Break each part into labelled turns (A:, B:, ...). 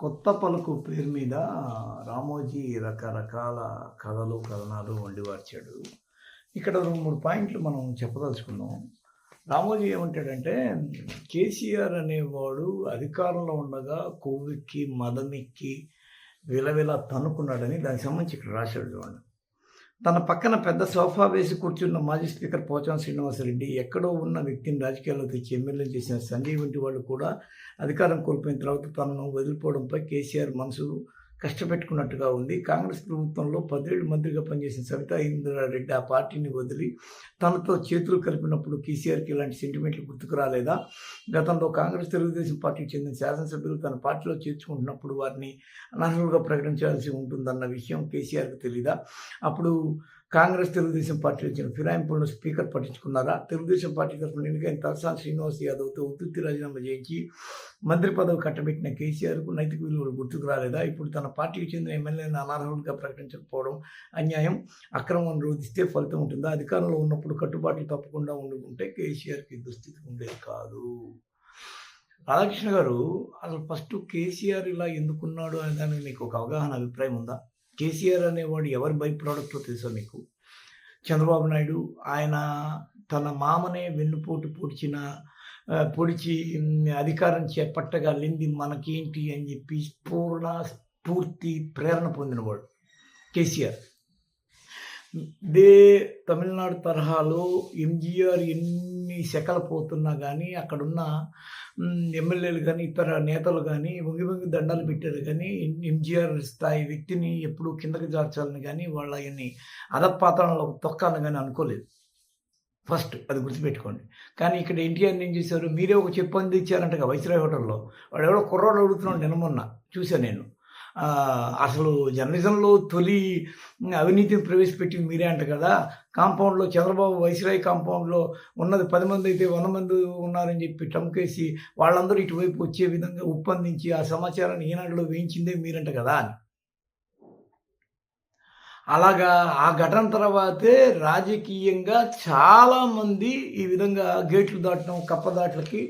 A: కొత్త పలుకు పేరు మీద రామోజీ రకరకాల కథలు కథనాలు వండివార్చాడు. ఇక్కడ రెండు మూడు పాయింట్లు మనం చెప్పదలుచుకున్నాం. రామోజీ ఏమంటాడంటే కేసీఆర్ అనేవాడు అధికారంలో ఉండగా కొవ్వెక్కి మదమెక్కి విలవిల తన్నుకున్నాడని దానికి సంబంధించి ఇక్కడ రాశాడు చూడండి. తన పక్కన పెద్ద సోఫా వేసి కూర్చున్న మాజీ స్పీకర్ పోచాం శ్రీనివాసరెడ్డి ఎక్కడో ఉన్న వ్యక్తిని రాజకీయాల్లో తెచ్చి ఎమ్మెల్యే చేసిన సంజయ్ వంటి వాళ్ళు కూడా అధికారం కోల్పోయిన తర్వాత తనను వదిలిపోవడంపై కేసీఆర్ మనసు కష్టపెట్టుకున్నట్టుగా ఉంది. కాంగ్రెస్ ప్రభుత్వంలో పదేళ్ళు మంత్రిగా పనిచేసిన సవితా ఇంద్రారెడ్డి ఆ పార్టీని వదిలి తనతో చేతులు కలిపినప్పుడు కేసీఆర్కి ఇలాంటి సెంటిమెంట్లు గుర్తుకు రాలేదా? గతంలో కాంగ్రెస్ తెలుగుదేశం పార్టీకి చెందిన శాసనసభ్యులు తన పార్టీలో చేర్చుకుంటున్నప్పుడు వారిని అనర్హులుగా ప్రకటించాల్సి ఉంటుందన్న విషయం కేసీఆర్కి తెలీదా? అప్పుడు కాంగ్రెస్ తెలుగుదేశం పార్టీ వచ్చిన ఫిరాయింపులను స్పీకర్ పట్టించుకున్నారా? తెలుగుదేశం పార్టీ తరఫున ఎన్నికైన తలసాని శ్రీనివాస్ యాదవ్తో ఉత్పత్తి రాజీనామా చేయించి మంత్రి పదవి కట్టబెట్టిన కేసీఆర్కు నైతిక విలువలు గుర్తుకు రాలేదా? ఇప్పుడు తన పార్టీకి చెందిన ఎమ్మెల్యేలను అనర్హులుగా ప్రకటించకపోవడం అన్యాయం. అక్రమం రోధిస్తే ఫలితం ఉంటుందా? అధికారంలో ఉన్నప్పుడు కట్టుబాట్లు తప్పకుండా ఉండుకుంటే కేసీఆర్కి దుస్థితి ఉండేది కాదు. రాధాకృష్ణ గారు అసలు ఫస్ట్ కేసీఆర్ ఇలా ఎందుకున్నాడు అనే దానికి మీకు ఒక అవగాహన అభిప్రాయం ఉందా? కేసీఆర్ అనేవాడు ఎవరి బై ప్రోడక్టో తెలుసా మీకు? చంద్రబాబు నాయుడు ఆయన తన మామనే వెన్నుపోటు పొడిచిన పొడిచి అధికారం చేపట్టగలింది మనకేంటి అని చెప్పి పూర్ణ స్ఫూర్తి ప్రేరణ పొందినవాడు కేసీఆర్. ఇదే తమిళనాడు తరహాలో ఎంజీఆర్ ఎన్ని శకలు పోతున్నా కానీ అక్కడున్న ఎమ్మెల్యేలు కానీ ఇతర నేతలు కానీ వంగి వంగి దండాలు పెట్టారు కానీ ఎంజీఆర్ స్థాయి వ్యక్తిని ఎప్పుడు కిందకి జార్చాలని కానీ వాళ్ళ ఆయన్ని అధపాత్రంలో తొక్కాలని కానీ అనుకోలేదు. ఫస్ట్ అది గుర్తుపెట్టుకోండి. కానీ ఇక్కడ ఎన్టీఆర్ ఏం చేశారు? మీరే ఒక చెప్పు అందించారంట వైస్రాయ్ హోటల్లో. వాడు ఎవడో కుర్రాడు అడుగుతున్నాడు నిన్న మొన్న. చూశాను నేను. అసలు జర్నలిజంలో తొలి అవినీతిని ప్రవేశపెట్టింది మీరే అంట కదా. కాంపౌండ్లో చంద్రబాబు వైస్రాయ్ కాంపౌండ్లో ఉన్నది పది మంది అయితే వంద మంది ఉన్నారని చెప్పి టమ్కేసి వాళ్ళందరూ ఇటువైపు వచ్చే విధంగా ఉప్పందించి ఆ సమాచారాన్ని ఈనాడులో వేయించిందే మీరంట కదా అని. అలాగా ఆ ఘటన తర్వాతే రాజకీయంగా చాలామంది ఈ విధంగా గేట్లు దాటడం కప్పదాట్లకి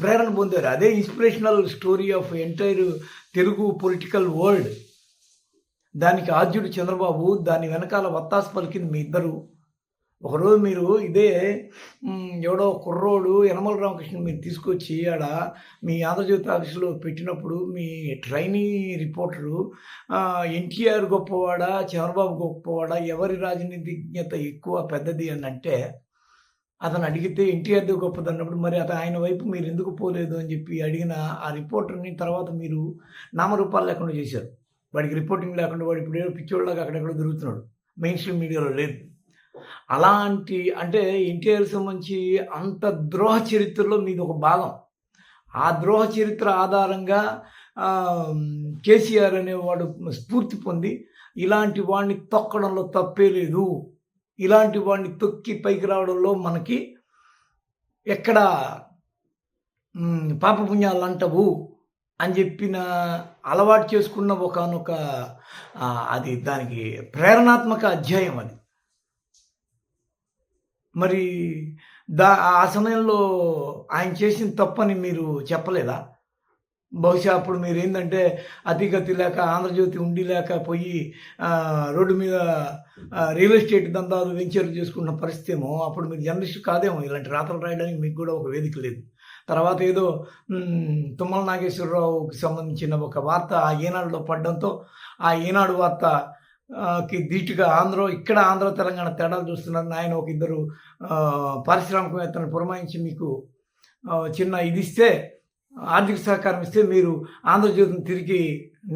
A: ప్రేరణ పొందారు. అదే inspirational story of entire Telugu political world దానికి ఆద్యుడు చంద్రబాబు దాని వెనకాల వత్తాసు పలికింది మీ ఇద్దరు. ఒకరోజు మీరు ఇదే ఎవడో కుర్రోడు యనమల రామకృష్ణ మీరు తీసుకొచ్చి ఆడ మీ ఆంధ్రజ్యోతి ఆఫీసులో పెట్టినప్పుడు మీ ట్రైనీ రిపోర్టరు ఎన్టీఆర్ గొప్పవాడా చంద్రబాబు గొప్పవాడా ఎవరి రాజనీతిజ్ఞత ఎక్కువ పెద్దది అని అంటే అతను అడిగితే ఎన్టీఆర్ది గొప్పది అన్నప్పుడు మరి అతను ఆయన వైపు మీరు ఎందుకు పోలేదు అని చెప్పి అడిగిన ఆ రిపోర్టర్ని తర్వాత మీరు నామరూపాలు లేకుండా చేశారు. వాడికి రిపోర్టింగ్ లేకుండా వాడు ఇప్పుడు పిచ్చోళ్ళగా అక్కడెక్కడ తిరుగుతున్నాడు. మెయిన్ స్ట్రీమ్ మీడియాలో లేదు. అలాంటి అంటే ఎన్టీఆర్ సంబంధించి అంత ద్రోహ చరిత్రలో మీది ఒక భాగం. ఆ ద్రోహ చరిత్ర ఆధారంగా కేసీఆర్ అనేవాడు స్ఫూర్తి పొంది ఇలాంటి వాడిని తొక్కడంలో తప్పే లేదు. ఇలాంటి వాడిని తొక్కి పైకి రావడంలో మనకి ఎక్కడ పాపపుణ్యాలు అంటవు అని చెప్పిన అలవాటు చేసుకున్న ఒకనొక అది దానికి ప్రేరణాత్మక అధ్యాయం అది. మరి దా ఆ సమయంలో ఆయన చేసిన తప్పని మీరు చెప్పలేదా? బహుశా అప్పుడు మీరు ఏంటంటే అతిగతి లేక ఆంధ్రజ్యోతి ఉండి లేక పోయి రోడ్డు మీద రియల్ ఎస్టేట్ దందాలు వెంచర్ చేసుకున్న పరిస్థితి ఏమో అప్పుడు మీరు జర్నలిస్ట్ కాదేమో. ఇలాంటి రాతలు రాయడానికి మీకు కూడా ఒక వేదిక లేదు. తర్వాత ఏదో తుమ్మల నాగేశ్వరరావుకి సంబంధించిన ఒక వార్త ఆ ఈనాడులో పడడంతో ఆ ఈనాడు వార్త కి ధీటుగా ఆంధ్ర ఇక్కడ ఆంధ్ర తెలంగాణ తేడాలు చూస్తున్నారు. ఆయన ఒక ఇద్దరు పారిశ్రామికవేత్తలను పురమాయించి మీకు చిన్న ఇది ఇస్తే ఆర్థిక సహకారం ఇస్తే మీరు ఆంధ్రజ్యోతిని తిరిగి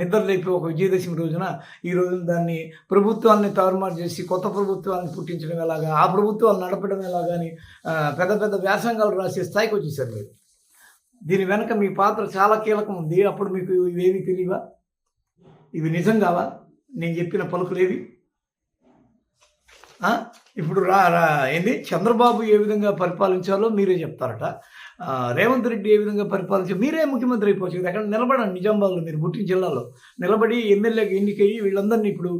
A: నిద్ర లేపి ఒక విజయదశమి రోజున ఈ రోజున దాన్ని ప్రభుత్వాన్ని తారుమారు చేసి కొత్త ప్రభుత్వాన్ని పుట్టించడం ఎలాగా ఆ ప్రభుత్వాన్ని నడపడం ఎలాగా అని పెద్ద పెద్ద వ్యాసంగాలు రాసే స్థాయికి వచ్చేసారు మీరు. దీని వెనక మీ పాత్ర చాలా కీలకం ఉంది. అప్పుడు మీకు ఇవేవి తెలియవా? ఇవి నిజం కావా? నేను చెప్పిన పలుకులేవి? ఇప్పుడు రా రా ఏంది? చంద్రబాబు ఏ విధంగా పరిపాలించాలో మీరే చెప్తారట. రేవంత్ రెడ్డి ఏ విధంగా పరిపాలించారు మీరే ముఖ్యమంత్రి అయిపోవచ్చు కదా. అక్కడ నిలబడండి నిజామాబాద్లో మీరు గుట్టి జిల్లాలో. నిలబడి ఎమ్మెల్యేకి ఎన్నికయ్యి వీళ్ళందరినీ ఇప్పుడు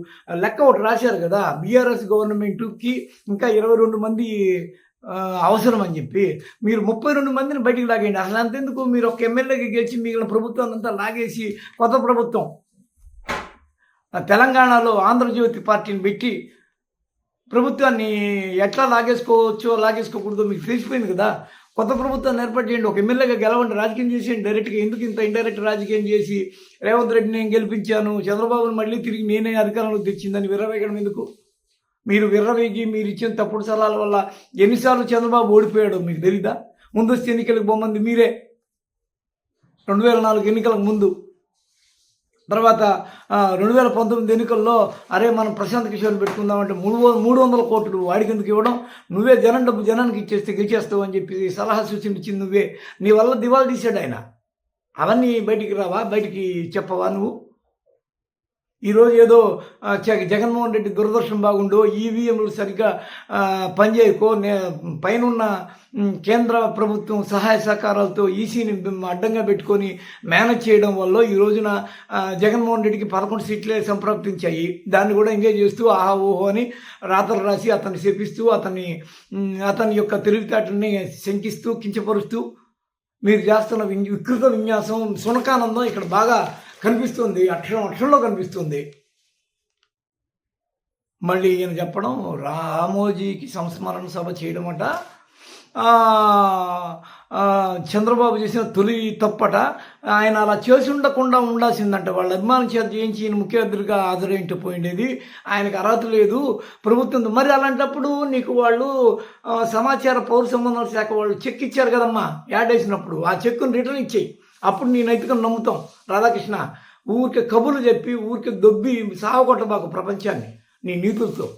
A: లెక్క ఒకటి రాశారు కదా. బీఆర్ఎస్ గవర్నమెంట్కి ఇంకా ఇరవై రెండు మంది అవసరం అని చెప్పి. మీరు ముప్పై రెండు మందిని బయటికి లాగేయండి. అసలు అంతెందుకు? మీరు ఒక ఎమ్మెల్యేకి గెలిచి మిగిలిన ప్రభుత్వం అంతా లాగేసి కొత్త ప్రభుత్వం. తెలంగాణలో ఆంధ్రజ్యోతి పార్టీని పెట్టి ప్రభుత్వాన్ని ఎట్లా లాగేసుకోవచ్చో లాగేసుకోకూడదు మీకు తెలిసిపోయింది కదా? కొత్త ప్రభుత్వాన్ని ఏర్పాటు చేయండి. ఒక ఎమ్మెల్యేగా గెలవండి. రాజకీయం చేసేయండి. డైరెక్ట్గా ఎందుకు ఇంత ఇండైరెక్ట్ రాజకీయం చేసి రేవంత్ రెడ్డి నేను గెలిపించాను చంద్రబాబును మళ్ళీ తిరిగి నేనే అధికారంలో తెచ్చిందని విర్రవేయడం ఎందుకు? మీరు విర్రవేగి మీరు ఇచ్చిన తప్పుడు సలహాల వల్ల ఎన్నిసార్లు చంద్రబాబు ఓడిపోయాడు మీకు తెలీదా? ముందస్తు ఎన్నికలకు బొమ్మంది మీరే. రెండు వేల నాలుగు ఎన్నికలకు ముందు తర్వాత రెండు వేల పంతొమ్మిది ఎన్నికల్లో అరే మనం ప్రశాంత్ కిషోర్ పెట్టుకుందామంటే మూడు మూడు వందల కోట్లు వాడికి ఎందుకు ఇవ్వడం? నువ్వే జనం డబ్బు జనానికి ఇచ్చేస్తే గెలిచేస్తావు అని చెప్పి సలహా సూచన ఇచ్చింది నువ్వే. నీ వల్ల దివాళా తీసాడు ఆయన. అవన్నీ బయటికి రావా? బయటికి చెప్పవా నువ్వు? ఈరోజు ఏదో జగన్మోహన్ రెడ్డి దురదర్శనం బాగుండో ఈవీఎంలు సరిగ్గా పనిచేయకో నే పైనున్న కేంద్ర ప్రభుత్వం సహాయ సహకారాలతో ఈసీని అడ్డంగా పెట్టుకొని మేనేజ్ చేయడం వల్ల ఈ రోజున జగన్మోహన్ రెడ్డికి పదకొండు సీట్లే సంప్రాప్తించాయి దాన్ని కూడా ఎంజాయ్ చేస్తూ ఆహా ఓహో అని రాతలు రాసి అతన్ని శపిస్తూ అతన్ని అతని యొక్క తెలివితేటల్ని శంకిస్తూ కించపరుస్తూ మీరు చేస్తున్న వికృత విన్యాసం సునకానందం ఇక్కడ బాగా కనిపిస్తుంది. అక్షరం అక్షరంలో కనిపిస్తుంది. మళ్ళీ ఈయన చెప్పడం రామోజీకి సంస్మరణ సభ చేయడం అట చంద్రబాబు చేసిన తొలి తప్పట ఆయన అలా చేసి ఉండకుండా ఉండాల్సిందంట. వాళ్ళ అభిమానం చేత చేయించి ఈయన ముఖ్యమంత్రిగా అతిథిగా పోయిండేది. ఆయనకు అర్హత లేదు. ప్రభుత్వం మరి అలాంటప్పుడు నీకు వాళ్ళు సమాచార పౌర సంబంధాల శాఖ వాళ్ళు చెక్ ఇచ్చారు కదమ్మా. యాడ్ వేసినప్పుడు ఆ చెక్కుని రిటర్న్ ఇచ్చేయి. అప్పుడు నీ నైతికం నమ్ముతాం. రాధాకృష్ణ ఊరికే కబుర్లు చెప్పి ఊరికే దొబ్బి సావకొట్టబాకు ప్రపంచాన్ని నీ నీతులతో.